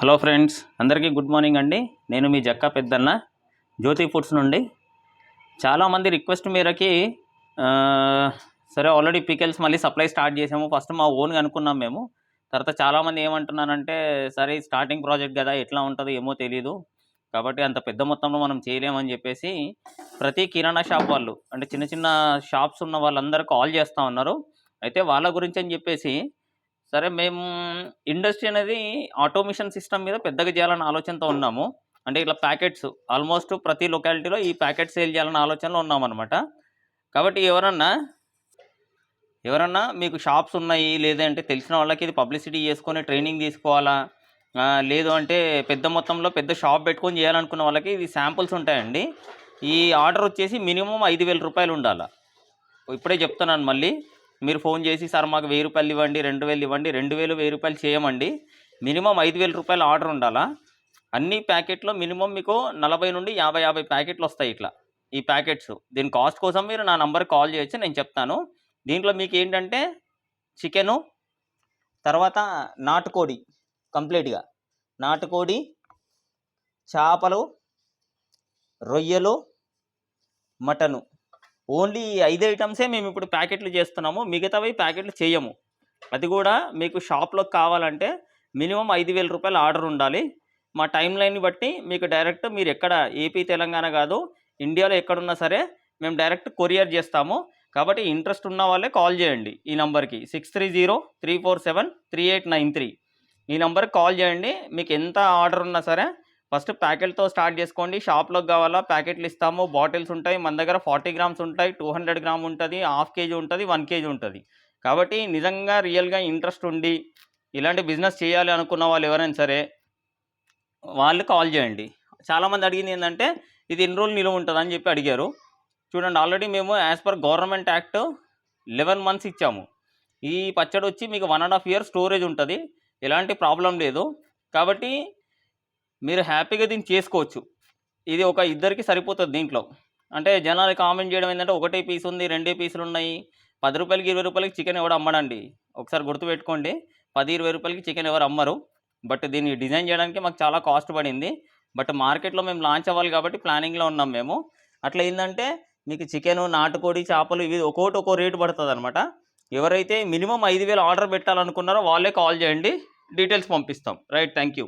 Hello friends అందరికీ good morning అండి. నేను మీ జక్క పెద్దన్న. జ్యోతి ఫుడ్స్ నుండి. చాలామంది రిక్వెస్ట్ మేరకి సరే ఆల్రెడీ పికెల్స్ మళ్ళీ సప్లై స్టార్ట్ చేసాము. ఫస్ట్ మా ఓన్గా అనుకున్నాం మేము. తర్వాత చాలామంది ఏమంటున్నానంటే సరే స్టార్టింగ్ ప్రాజెక్ట్ కదా ఎట్లా ఉంటుందో ఏమో తెలియదు కాబట్టి అంత పెద్ద మొత్తంలో మనం చేయలేమని చెప్పేసి ప్రతి కిరాణా షాప్ వాళ్ళు అంటే చిన్న చిన్న షాప్స్ ఉన్న వాళ్ళందరూ కాల్ చేస్తూ ఉన్నారు. అయితే వాళ్ళ గురించి అని చెప్పేసి సరే మేము ఇండస్ట్రీ అనేది ఆటోమేషన్ సిస్టమ్ మీద పెద్దగా చేయాలన్న ఆలోచనతో ఉన్నాము. అంటే ఇట్లా ప్యాకెట్స్ ఆల్మోస్ట్ ప్రతి లొకాలిటీలో ఈ ప్యాకెట్ సేల్ చేయాలన్న ఆలోచనలో ఉన్నామన్నమాట. కాబట్టి ఎవరన్నా ఎవరన్నా మీకు షాప్స్ ఉన్నాయి లేదంటే తెలిసిన వాళ్ళకి ఇది పబ్లిసిటీ చేసుకొని ట్రైనింగ్ తీసుకోవాలా? లేదు అంటే పెద్ద మొత్తంలో పెద్ద షాప్ పెట్టుకొని చేయాలనుకున్న వాళ్ళకి ఇది శాంపుల్స్ ఉంటాయండి. ఈ ఆర్డర్ వచ్చేసి మినిమం ఐదు వేల రూపాయలు ఉండాలి? ఇప్పుడే చెప్తున్నాను మళ్ళీ. మీరు ఫోన్ చేసి సార్ మాకు వెయ్యి రూపాయలు ఇవ్వండి రెండు వేలు ఇవ్వండి రెండు వేలు వెయ్యి రూపాయలు చేయమండి. మినిమం ఐదు వేల రూపాయల ఆర్డర్ ఉండాలా? అన్ని ప్యాకెట్లో మినిమం మీకు నలభై నుండి యాభై యాభై ప్యాకెట్లు వస్తాయి ఇట్లా. ఈ ప్యాకెట్స్. దీని కాస్ట్ కోసం మీరు నా నంబర్ కాల్ చేయొచ్చు నేను చెప్తాను. దీంట్లో మీకు ఏంటంటే చికెను తర్వాత నాటుకోడి కంప్లీట్గా. నాటుకోడి చేపలు రొయ్యలు మటను. ఓన్లీ ఐదు ఐటమ్సే మేము ఇప్పుడు ప్యాకెట్లు చేస్తున్నాము. మిగతావి ప్యాకెట్లు చేయము. అది కూడా మీకు షాప్లోకి కావాలంటే మినిమం ఐదు వేల రూపాయల ఆర్డర్ ఉండాలి. మా టైం లైన్ని బట్టి మీకు డైరెక్ట్ మీరు ఎక్కడ ఏపీ తెలంగాణ కాదు ఇండియాలో ఎక్కడున్నా సరే మేము డైరెక్ట్ కొరియర్ చేస్తాము. కాబట్టి ఇంట్రెస్ట్ ఉన్న వాళ్ళే కాల్ చేయండి ఈ నెంబర్కి. Six three zero three four seven three eight nine three. ఈ నెంబర్కి కాల్ చేయండి. మీకు ఎంత ఆర్డర్ ఉన్నా సరే ఫస్ట్ ప్యాకెట్తో స్టార్ట్ చేసుకోండి. షాప్లోకి కావాలా? ప్యాకెట్లు ఇస్తాము. బాటిల్స్ ఉంటాయి. మన దగ్గర ఫార్టీ గ్రామ్స్ ఉంటాయి. టూ హండ్రెడ్ గ్రామ్ ఉంటుంది. హాఫ్ కేజీ ఉంటుంది. వన్ కేజీ ఉంటుంది. కాబట్టి నిజంగా రియల్గా ఇంట్రెస్ట్ ఉండి ఇలాంటి బిజినెస్ చేయాలి అనుకున్న వాళ్ళు ఎవరైనా సరే వాళ్ళు కాల్ చేయండి. చాలామంది అడిగింది ఏంటంటే ఇది ఎన్ని రోజులు నిలువ ఉంటుంది? అని చెప్పి అడిగారు. చూడండి ఆల్రెడీ మేము as per government act eleven months ఇచ్చాము. ఈ పచ్చడి వచ్చి మీకు one and half year storage ఉంటుంది. ఎలాంటి ప్రాబ్లం లేదు. కాబట్టి మీరు హ్యాపీగా దీన్ని చేసుకోవచ్చు. ఇది ఒక ఇద్దరికి సరిపోతుంది దీంట్లో. అంటే జనాలు కామెంట్ చేయడం ఏంటంటే ఒకటే పీస్ ఉంది రెండే పీసులు ఉన్నాయి. పది రూపాయలకి ఇరవై రూపాయలకి చికెన్ ఎవరు అమ్మడండి. ఒకసారి గుర్తుపెట్టుకోండి పది ఇరవై రూపాయలకి చికెన్ ఎవరు అమ్మరు. బట్ దీన్ని డిజైన్ చేయడానికి మాకు చాలా కాస్ట్ పడింది. బట్ మార్కెట్లో మేము లాంచ్ అవ్వాలి కాబట్టి ప్లానింగ్లో ఉన్నాం మేము. అట్లా ఏంటంటే మీకు చికెను నాటుకోడి చేపలు ఇవి ఒక్కోటి ఒక్కో రేటు పడుతుంది అనమాట ఎవరైతే మినిమం ఐదు వేలు ఆర్డర్ పెట్టాలనుకున్నారో వాళ్ళే కాల్ చేయండి. డీటెయిల్స్ పంపిస్తాం. Right thank you